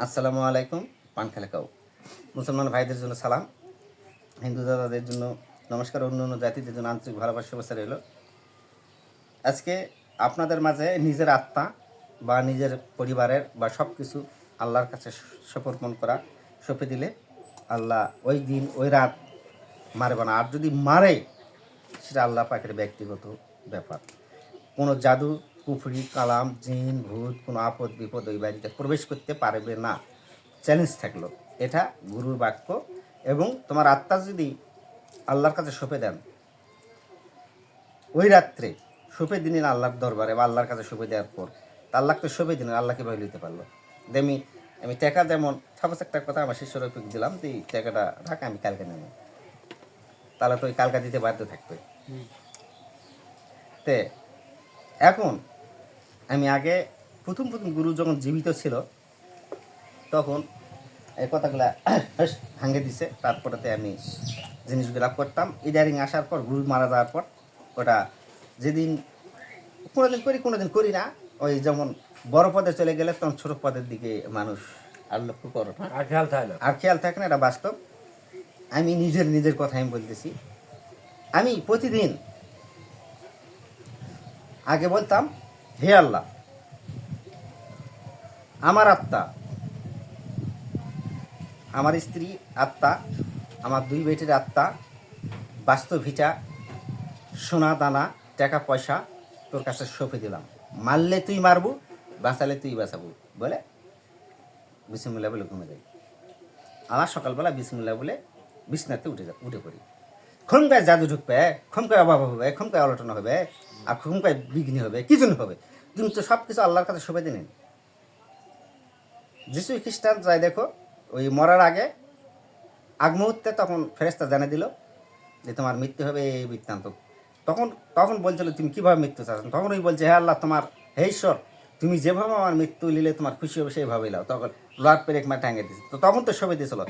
আসসালামু আলাইকুম, পান খালেকাও মুসলমান ভাইদের জন্য সালাম। হিন্দু দাদাদের জন্য নমস্কার। অন্য অন্য জাতিদের জন্য আন্তরিক ভালোবাসা, শুভেচ্ছা রইল। আজকে আপনাদের মাঝে নিজের আত্মা বা নিজের পরিবারের বা সব কিছু আল্লাহর কাছে সমর্পণ করা সঁপে দিলে আল্লাহ ওই দিন, ওই রাত মারবে না। আর যদি মারে, সেটা আল্লাহ পাকের ব্যক্তিগত ব্যাপার। কোনো জাদু কুফরি কালাম জিন ভূত কোনো আপদ বিপদ ওই বাড়িতে প্রবেশ করতে পারবে না। চ্যালেঞ্জ থাকল। এটা গুরুর বাক্য এবং তোমার আত্মা যদি আল্লাহর কাছে সঁপে দেন ওই রাত্রে সঁপে দিলেন আল্লাহর দরবারে বা আল্লাহর কাছে সঁপে দেওয়ার পর তা আল্লাহকে তো সঁপে দিলেন আল্লাহকে ভাই লইতে পারল? দেমি আমি টাকা যেমন সাপোজ একটা কথা আমার শিষ্য উপর দিলাম তুই টাকাটা রাখ আমি কালকে নেব। তাহলে তো ওই কালকা দিতে বাধ্য থাকবে। তে এখন আমি আগে প্রথম প্রথম গুরু যখন জীবিত ছিল তখন এই কথাগুলা ভাঙে দিছে। তারপরেতে আমি জিনিসগুলা করতাম। ইদারিং আসার পর গুরু মারা যাওয়ার পর ওটা যেদিন কোনোদিন করি কোনোদিন করি না। ওই যেমন বড় পদে চলে গেলে তখন ছোট পদের দিকে মানুষ আর লক্ষ্য করো আর খেয়াল থাকে আর খেয়াল থাকে না এটা বাস্তব। আমি নিজের নিজের কথা আমি বলতেছি। আমি প্রতিদিন আগে বলতাম হে আল্লাহ, আমার আত্মা, আমার স্ত্রী আত্মা, আমার দুই বেটির আত্মা বাস্তব ভিটা, সোনা, দানা, টাকা, পয়সা, তোর কাছে সঁপে দিলাম। মারলে তুই মারবু, বাঁচালে তুই বাঁচাবু। বলে বিসমিল্লা বলে ঘুমে যাই। আমার সকালবেলা বিসমিল্লা বলে বিছনাতে উঠে উঠে পড়ি। খমকায় জাদু ঢুকবে, খমকায় অভাব হবে, খমকায় অলটন হবে, আর খমকায় বিঘ্নি হবে, কি জন্য হবে? তুমি তো সব কিছু আল্লাহর কাছে সবে দিলেন যিশু খ্রিস্টান, যাই দেখো, ওই মরার আগে, আগ মুহূর্তে তখন ফেরেস্তা জানিয়ে দিল যে তোমার মৃত্যু হবে এই বৃত্তান্ত। তখন তখন বলছিল, তুমি কীভাবে মৃত্যু চাচ্ছেন তখন ওই বলছে, হে আল্লাহ, তোমার, হে ঈশ্বর, তুমি যেভাবে আমার মৃত্যু নিলে তোমার খুশি হবে সেইভাবেই লাও তখন ব্লাড পেরেক মা টাঙিয়ে দিয়েছে। তো তখন তো সবে দিয়েছিল।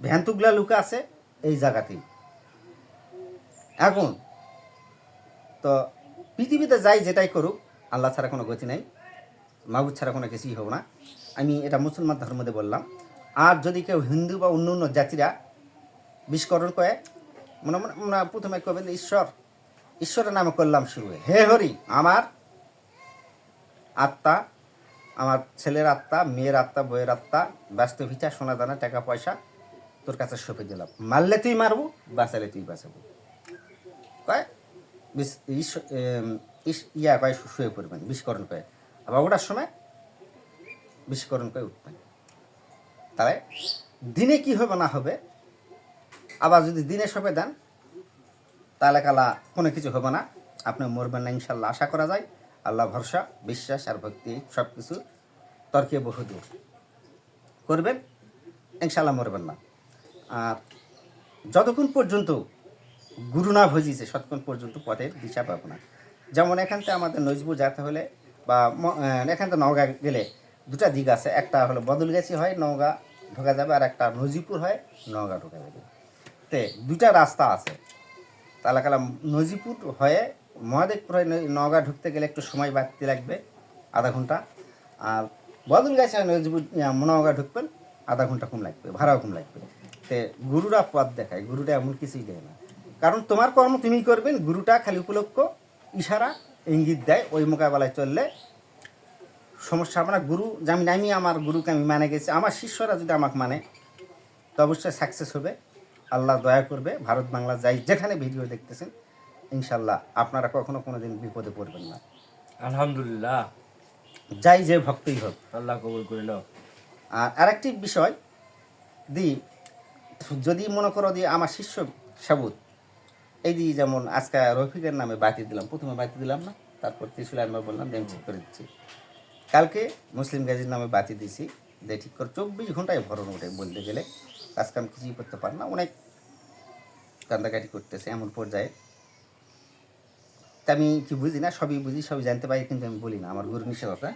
ভ্যান্তুগুলা লুকা আছে এই জায়গাতেই। এখন। তো পৃথিবীতে যাই যেটাই করুক, আল্লাহ ছাড়া কোনো গতি নাই মাহবুদ ছাড়া কোনো কিছুই হবে না। আমি এটা মুসলমান ধর্মতে বললাম। আর যদি কেউ হিন্দু বা অন্য অন্য জাতিরা বিস্করণ করে, মনে মনে মনে প্রথমে কবেন ঈশ্বর, ঈশ্বরের নামে করলাম শুরু হে হরি, আমার আত্মা, আমার ছেলের আত্মা, মেয়ের আত্মা, বইয়ের আত্মা, ব্যস্ত ভিটা, সোনা দানা, টাকা পয়সা, তোর কাছে সঁপে দিলাম। মারলে তুই মারবো, বাঁচালে তুই বাঁচাবো। কয়? ইস- ইয়া কয় শুয়ে পড়বেন বিস্করণ করে আবার ওটার সময় বিস্করণ করে উঠবেন। তাহলে দিনে কি হবে, না হবে? আবার যদি দিনে সবে দেন, তাহলে কালা কোনো কিছু হবে না। আপনি মরবেন না, ইনশাল্লাহ। আশা করা যায়, আল্লাহ ভরসা, বিশ্বাস আর ভক্তি সব কিছু তর্কে বহুদূর। করবেন, ইনশাল্লাহ মরবেন না। আর যতক্ষণ পর্যন্ত গুরু না ভজিছে ততক্ষণ পর্যন্ত পথের দিশা পাবো না। যেমন এখান থেকে আমাদের নজবুর যেতে হলে বা এখান থেকে নওগাঁ গেলে দুটা দিক আছে। একটা হলো বদলগাছি হয়, নওগাঁ ঢোকা যাবে, আর একটা নজিপুর হয়, নওগাঁ ঢোকা যাবে। তে দুটা রাস্তা আছে। তাহলে কালাম নজিপুর হয়ে মহাদেবপুর হয়ে নওগাঁ ঢুকতে গেলে একটু সময় বাড়তে লাগবে, আধা ঘণ্টা। আর বদল গেছে নজিপুর নওগাঁ ঢুকবেন, আধা ঘণ্টা কম লাগবে, ভাড়াও কম লাগবে। তে গুরুরা পথ দেখায়, গুরুরা এমন কিছুই দেয় না। কারণ তোমার কর্ম তুমি করবেন গুরুটা খালি উপলক্ষ ইশারা ইঙ্গিত দেয় ওই মোকাবেলায় চললে সমস্যা না। গুরু যেমন আমি আমার গুরুকে আমি মানে গেছি আমার শিষ্যরা যদি আমাকে মানে তো অবশ্যই সাকসেস হবে। আল্লাহ দয়া করবে ভারত বাংলা যাই যেখানে ভিডিও দেখতেছেন ইনশাল্লাহ আপনারা কখনো কোনো দিন বিপদে পড়বেন না। আলহামদুলিল্লাহ। যাই যে ভক্তই হোক। আল্লাহ কবুল করিল আর আরেকটি বিষয় দি যদি মনে করো যে আমার শিষ্য সাবুত এই যে যেমন আজকে রফিকের নামে বাতি দিলাম, প্রথমে বাতি দিলাম না, তারপর ত্রিশুল আনবার বললাম দেন ঠিক করে দিচ্ছি। কালকে মুসলিম গাজীর নামে বাতি দিছি দিয়ে ঠিক করে চব্বিশ ঘন্টায় ভরণ ওঠে বলতে গেলে। কাজ কাম কিছুই করতে পারে না, অনেক কান্দাকাটি করতেছে এমন পর্যায়ে। তা আমি কি বুঝি না, সবই বুঝি, সবই জানতে পারি, কিন্তু আমি বলি না, আমার গুরু নিষেধতা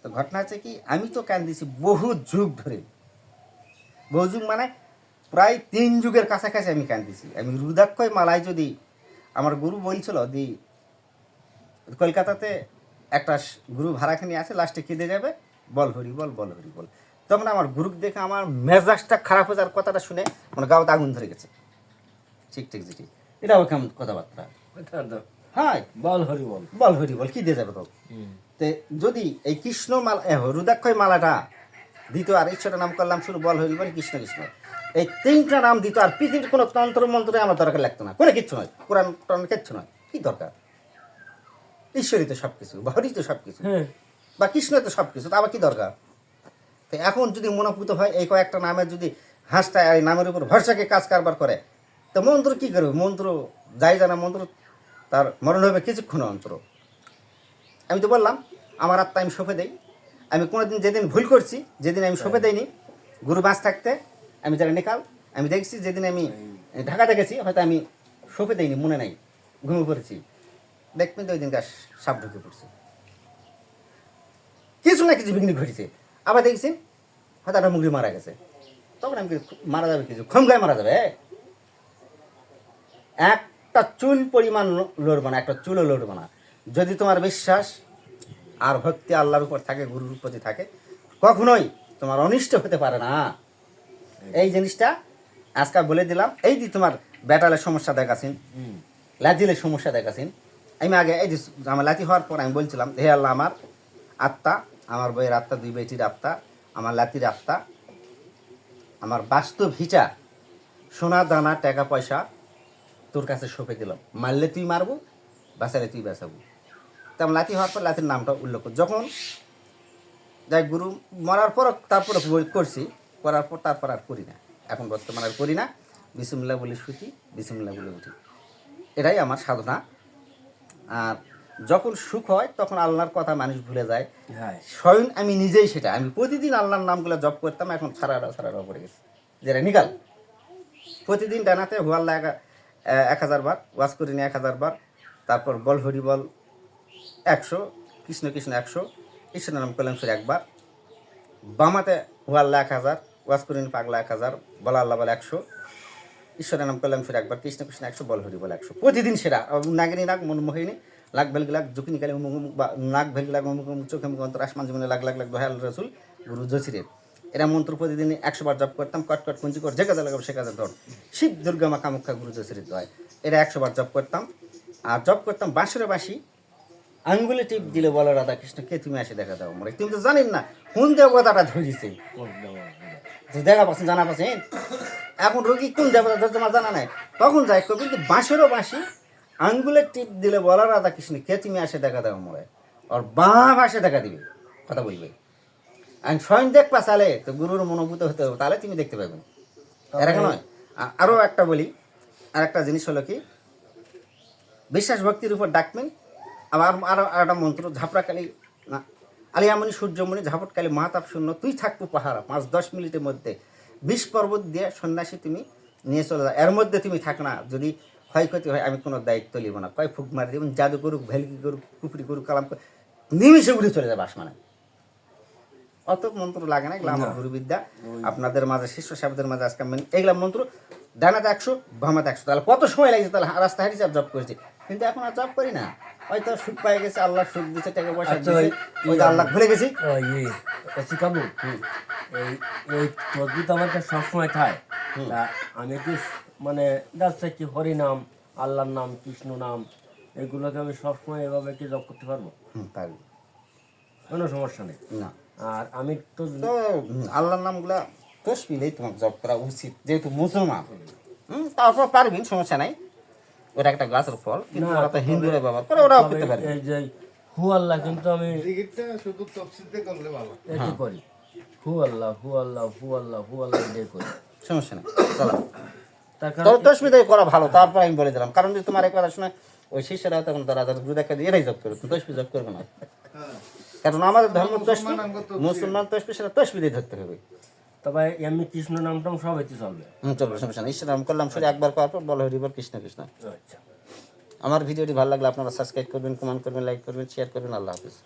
তো ঘটনা হচ্ছে কি, আমি তো কান দিছি বহু যুগ ধরে। বহু যুগ মানে প্রায় তিন যুগের কাছাকাছি আমি কান দিছি আমি রুদাক্ষয় মালায় যদি আমার গুরু বলছিল দি কলকাতাতে একটা গুরু ভাড়াখানি আছে লাস্টে কেঁদে যাবে। বল হরি বল বল হরি বল। তখন আমার গুরুক দেখে আমার মেজাজটা খারাপ হয়ে যাওয়ার কথাটা শুনে মানে গাওতে আগুন ধরে গেছে। ঠিক ঠিক ঠিক এটা কেমন কথাবার্তা? হ্যাঁ বল হরি বল। বল হরি বল কি দিয়ে যাবে তো। তে যদি এই কৃষ্ণ মালা রুদাক্ষয় মালাটা দ্বিতীয় আর ঈশ্বরের নাম করলাম শুরু বল হরি বল কৃষ্ণ কৃষ্ণ। এই তিনটা নাম দিত আর পৃথিবীর কোনো তন্ত্র মন্ত্রে আমার দরকার লাগতো না। কোনো কিচ্ছু নয়। কোরআন টন কিচ্ছু নয়। কি দরকার? ঈশ্বরই তো সব কিছু বা হরি তো সব কিছু হ্যাঁ। বা কৃষ্ণ তো সব কিছু তো আবার কি দরকার? তো এখন যদি মনোভূত হয় এই কয়েকটা নামের যদি হাঁসটা এই নামের উপর ভরসাকে কাজ কারবার করে তো মন্ত্র কি করবে? মন্ত্র যাই জানা মন্ত্র তার মরণ হবে কিছুক্ষণ অন্তর। আমি তো বললাম আমার আত্মা আমি সঁপে দেই। আমি কোনোদিন যেদিন ভুল করছি যেদিন আমি সঁপে দেইনি গুরু বাস থাকতে আমি যারা নিকাল আমি দেখছি যেদিন আমি ঢাকা দেখেছি হয়তো আমি সঁপে দেইনি, মনে নাই, ঘুমিয়ে পড়েছি। দেখবেন তো ওই দিনকার সাপ ঢুকে পড়ছে। কিছু না কিছু বিঘ্ন ঘটেছে। আবার দেখছি, হয়তো একটা মুরগি মারা গেছে। তখন আমি মারা যাবে কিছু, খমগায় মারা যাবে একটা চুল পরিমাণ লড়বো না, একটা চুলও লড়বো না। যদি তোমার বিশ্বাস আর ভক্তি আল্লাহর উপর থাকে, গুরুর প্রতি থাকে, কখনোই তোমার অনিষ্ট হতে পারে না। এই জিনিসটা আজকে বলে দিলাম। এই যে তোমার ব্যাটালের সমস্যা দেখাছেন হুম। লাতিলের সমস্যা দেখাছেন। আমি আগে এই যে আমার লাতি হওয়ার পর আমি বলছিলাম হে আল্লাহ আমার আত্মা আমার বইয়ের আত্মা দুই বেটির আত্মা আমার লাতির আত্মা আমার বাস্তব হিচা সোনা দানা টাকা পয়সা তোর কাছে সঁপে দিলাম। মারলে তুই মারবো বাঁচালে তুই বাঁচাবো। তেমন লাতি হওয়ার পর লাতির নামটা উল্লেখ যখন যাই গুরু মরার পর তারপরে করছি করার পর তারপর আর করি না। এখন বর্তমানে আর করি না। বিসমিল্লা বলে শুটি বিসমিল্লা বলে উঠি। এটাই আমার সাধনা। আর যখন সুখ হয় তখন আল্লাহর কথা মানুষ ভুলে যায়। হ্যাঁ। স্বয়ং আমি নিজেই সেটা। আমি প্রতিদিন আল্লাহর নামগুলো জপ করতাম এখন ছাড়াটা ছাড়াটা পড়ে গেছে। যেটা নিকাল। প্রতিদিন ডানাতে হুয়াল্লা এক এক হাজার বার ওয়াজ করি নি এক হাজার বার তারপর বল হরি বল একশো কৃষ্ণ কৃষ্ণ একশো ঈশ্বর নাম কল্যাণ একবার। বামাতে হুয়াল্লা এক হাজার। ওয়াজ করি পাগলা এক হাজার, বলা আল্লাহ বলে একশো। ঈশ্বরের নাম করলাম ফিরে একবার, কৃষ্ণ কৃষ্ণ একশো, বল হরি বল একশো। প্রতিদিন সেরা নাগিনী নাগ মন মোহিনী, লাখ ভেলগি লাখ জুকিনি কালে বা নাক ভেলগি অমুক অমুক চোখে মুখ অন্তর, আসমান জীবনে লাখ লাখ লাখ দয়াল রসুল, গুরু জসিরের এরা মন্ত্র প্রতিদিন একশো বার জপ করতাম, কট কট কুঞ্চি কর, যে কাজে লাগাবো সে কাজে ধর শিব, দুর্গা, মা কামুখা গুরু জসিরের দয়। এরা একশো বার জপ করতাম, আর জপ করতাম বাঁশুরে বাঁশি। আঙ্গুলে টিপ দিলে বলো রাধা কৃষ্ণ কে তুমি আসে দেখা দাও? মরে। তুমি তো জানেন না কোন দেবতাটা তো দেখা পাচ্ছেন জানা পাচ্ছেন এখন রোগী কোন দেবতা ধরে তোমার জানা নাই? তখন যাই কবি কিন্তু বাঁশেরও বাঁশি। আঙ্গুলের টিপ দিলে বলা রাধা কৃষ্ণ কে তুমি আসে দেখা দাও মরে? আর বাঁ ভাষে দেখা দিবে। কথা বলবে। আর স্বয়ং দেখবা পাশালে তো গুরুর মনোভূত হতে হবে তাহলে তুমি দেখতে পাবেন এরকম নয়। আরও একটা বলি আর একটা জিনিস হলো কি বিশ্বাস ভক্তির উপর ডাকবেন আবার আরও আর একটা মন্ত্র ঝাপড়াকালী না আলিয়ামণি সূর্যমণি ঝাপটকালী মাহাতাপ শূন্য তুই থাকব পাহারা পাঁচ দশ মিনিটের মধ্যে। বিষ পর্বত দিয়ে সন্ন্যাসী তুমি নিয়ে চলে যাও। এর মধ্যে তুমি থাক না যদি ক্ষয়ক্ষতি হয় আমি কোনো দায়িত্ব নিব না। কয় ফুক মারি দেবেন জাদু করুক ভেলকি করুক কুপুরি করুক কালাম করুক নিমিশে উড়ে চলে যাবে আসমানে। অত মন্ত্র লাগে না এগুলো আমার গুরুবিদ্যা। আপনাদের মাঝে শিষ্য সাহেবদের মাঝে আজকে আমি এগুলা মন্ত্র ডানাতে একশো বামাতে একশো। তাহলে কত সময় লাগছে? তাহলে রাস্তা হাঁটি চাপ জব করেছি। কিন্তু এখন আর জব করি না। হয়তো সুখ পাই গেছে আল্লাহ সুখ দিচ্ছে টাকা পয়সা দিচ্ছে ওই- ওই আল্লাহ ভুলে গেছি। ও ইয়ে এসি কাবু এই এই তসবি তো আমার কাছে সবসময় খায় তা আমি কি মানে যাচ্ছে কি হরি নাম আল্লাহর নাম কৃষ্ণ নাম এগুলোকে আমি সবসময় এভাবে কি জপ করতে পারব? পারবি। কোনো সমস্যা নেই। না। আর আমি তো তো আল্লাহর নামগুলা তসবিলেই তোমার জব করা উচিত যেহেতু মুসলমান। তারপর পারবি সমস্যা নাই। ওটা একটা গাছের ফল কিন্তু ওরা তো হিন্দুরা ব্যবহার করে ওরাও এই যে হু আল্লাহ কিন্তু আমি শুধু তফসিলতে করলে ভালো। এটি করি। হু আল্লাহ হু আল্লাহ হু আল্লাহ হু আল্লাহ এটাই করি সমস্যা নেই চলো করা ভালো তারপর আমি বলে দিলাম। কারণ যদি তোমার এক কথা ওই শিষ্যরা তখন তারা তাদের দেখা দিয়ে এরাই জব করবে তুমি তসবি জব করবে না। কারণ আমাদের ধর্ম তসবি। মুসলমান তসবি সেটা তসবি দিয়ে ধরতে হবে। তবে এমনি কৃষ্ণ নামটাম সব হইতে চলবে। চলবে সমস্যা নেই। নাম করলাম শুধু একবার করার পর বল হরিবার কৃষ্ণ কৃষ্ণ। আচ্ছা। আমার ভিডিওটি ভালো লাগলে আপনারা সাবস্ক্রাইব করবেন কমেন্ট করবেন লাইক করবেন শেয়ার করবেন আল্লাহ হাফিজ।